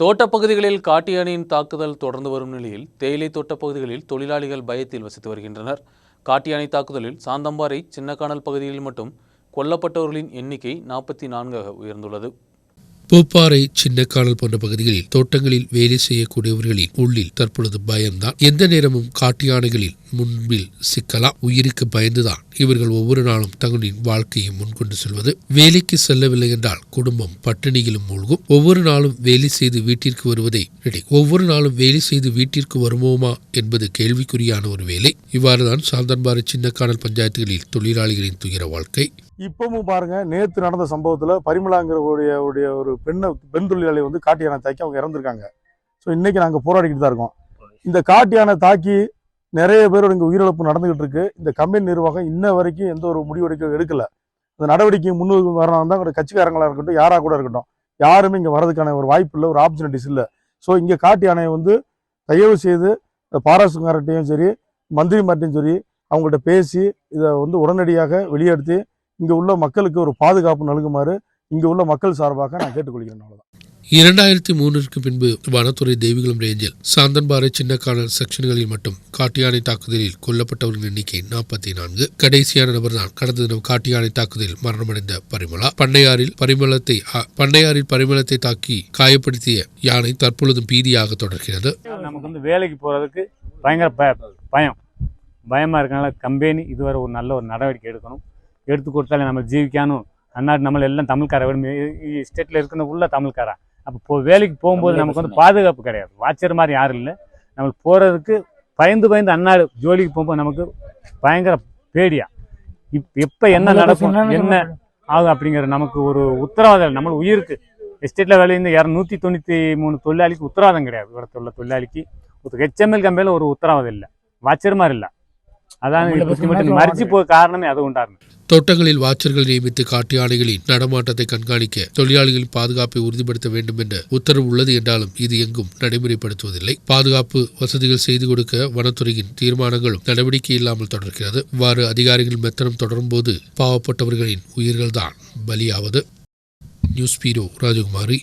தோட்டப்பகுதிகளில் காட்டு யானையின் தாக்குதல் தொடர்ந்து வரும் நிலையில் தேயிலை தோட்டப்பகுதிகளில் தொழிலாளிகள் பயத்தில் வசித்து வருகின்றனர். காட்டு யானை தாக்குதலில் சாந்தம்பாறை சின்னக்கானல் பகுதியில் மட்டும் கொல்லப்பட்டவர்களின் எண்ணிக்கை நாற்பத்தி நான்காக உயர்ந்துள்ளது. பூப்பாறை சின்னக்கானல் போன்ற பகுதிகளில் தோட்டங்களில் வேலை செய்யக்கூடியவர்களின் உள்ளில் தற்பொழுது பயம்தான். எந்த நேரமும் காட்டு யானைகளில் முன்பில் சிக்கலாம் உயிருக்கு பயந்துதான் இவர்கள் ஒவ்வொரு நாளும் தங்களின் வாழ்க்கையை முன்கொண்டு செல்வது. வேலைக்கு செல்லவில்லை என்றால் குடும்பம் பட்டினியிலும் மூழ்கும். ஒவ்வொரு நாளும் வேலை செய்து வீட்டிற்கு வருவதை இடை ஒவ்வொரு நாளும் வேலை செய்து வீட்டிற்கு வருவோமா என்பது கேள்விக்குறியான ஒரு வேலை. இவ்வாறுதான் சாந்தன்பாறை சின்னக்கானல் பஞ்சாயத்துகளில் தொழிலாளிகளின் துயர வாழ்க்கை. இப்பவும் பாருங்க நேத்து நடந்த சம்பவத்துல பரிமலாங்கிறவுடைய ஒரு பெண்ணை பெண் தொழிலாளி வந்து காட்டு யானை தாக்கி அவங்க இறந்துருக்காங்க. ஸோ இன்னைக்கு நாங்கள் போராடிக்கிட்டு தான் இருக்கோம். இந்த காட்டு யானை தாக்கி நிறைய பேரோட இங்கே உயிரிழப்பு நடந்துகிட்டு இருக்கு இந்த கம்பெனி நிர்வாகம் இன்ன வரைக்கும் எந்த ஒரு முடிவெடுக்க எடுக்கல. இந்த நடவடிக்கை முன்னுக்கு வரணும் தான் கட்சிக்காரங்களாக கட்சிக்காரங்களா இருக்கட்டும் யாரா கூட இருக்கட்டும். யாருமே இங்க வர்றதுக்கான ஒரு வாய்ப்பு இல்லை ஒரு ஆப்பர்ச்சுனிட்டிஸ் இல்லை. ஸோ இங்க காட்டு யானையை வந்து தயவு செய்து பாராசுங்கார்ட்டையும் சரி மந்திரிமார்ட்டையும் சரி அவங்கள்ட்ட பேசி இதை வந்து உடனடியாக வெளியெடுத்து இங்க உள்ள மக்களுக்கு ஒரு பாதுகாப்பு நல்குமாறு இங்க உள்ள மக்கள் சார்பாக நான் கேட்டுக்கொள்கிறேன். அவ்வளவுதான். இரண்டாயிரத்தி மூன்றிற்கு பின்பு வனத்துறை தெய்வீகம் ரேஞ்சில் சாந்தன்பாறை சின்னக்கான செக்ஷன்களில் மட்டும் காட்டியானை தாக்குதலில் கொல்லப்பட்டவர்களின் எண்ணிக்கை நாற்பத்தி நான்கு. கடைசியான நபர்தான் கடந்த தினம் காட்டியானை தாக்குதலில் மரணமடைந்த பரிமளா. பண்ணையாரில் பரிமளத்தை பண்ணையாரில் பரிமளத்தை தாக்கி காயப்படுத்திய யானை தற்பொழுதும் பீதியாக தொடர்கிறது. நமக்கு வந்து வேலைக்கு போகிறதுக்கு பயங்கர பயம். பயமாக இருக்கனால கம்பெனி இதுவரை ஒரு நல்ல ஒரு நடவடிக்கை எடுக்கணும். எடுத்து கொடுத்தாலே நம்ம ஜீவிக்கானும். அந்நாட்டு நம்மள எல்லாம் தமிழ்கார ஸ்டேட்டில் இருக்கிற உள்ள தமிழ்காரன். அப்போ வேலைக்கு போகும்போது நமக்கு வந்து பாதுகாப்பு கிடையாது. வாட்சர் மாதிரி யாரும் இல்லை. நம்மளுக்கு போகிறதுக்கு பயந்து பயந்து அந்நாடு ஜோலிக்கு போகும்போது நமக்கு பயங்கர பேடியா. இப் எப்போ என்ன நடக்கும் என்ன ஆகும் அப்படிங்கிற நமக்கு ஒரு உத்தரவாதம் இல்லை. நம்ம உயிருக்கு. எஸ்டேட்டில் வேலை இந்த இரநூத்தி தொண்ணூற்றி மூணு தொழிலாளிக்கு உத்தரவாதம் கிடையாது. இடத்துல தொழிலாளிக்கு. ஹெச்எம்எல் கம்பெனியில் ஒரு உத்தரவாதம் இல்லை. வாட்சர் மாதிரி இல்லை. அதான் மறிச்சு போக காரணமே அது உண்டாகும் தோட்டங்களில் வாச்சர்கள் நியமித்து காட்டு யானைகளின் நடமாட்டத்தை கண்காணிக்க தொழிலாளிகளின் பாதுகாப்பை உறுதிப்படுத்த வேண்டும் என்ற உத்தரவு உள்ளது என்றாலும் இது எங்கும் நடைமுறைப்படுத்துவதில்லை. பாதுகாப்பு வசதிகள் செய்து கொடுக்க வனத்துறையின் தீர்மானங்களும் நடவடிக்கை இல்லாமல் தொடர்கிறது. இவ்வாறு அதிகாரிகள் மெத்தனம் தொடரும்போது பாவப்பட்டவர்களின் உயிர்கள்தான். பலியாவது. நியூஸ் பீரோ ராஜகுமாரி.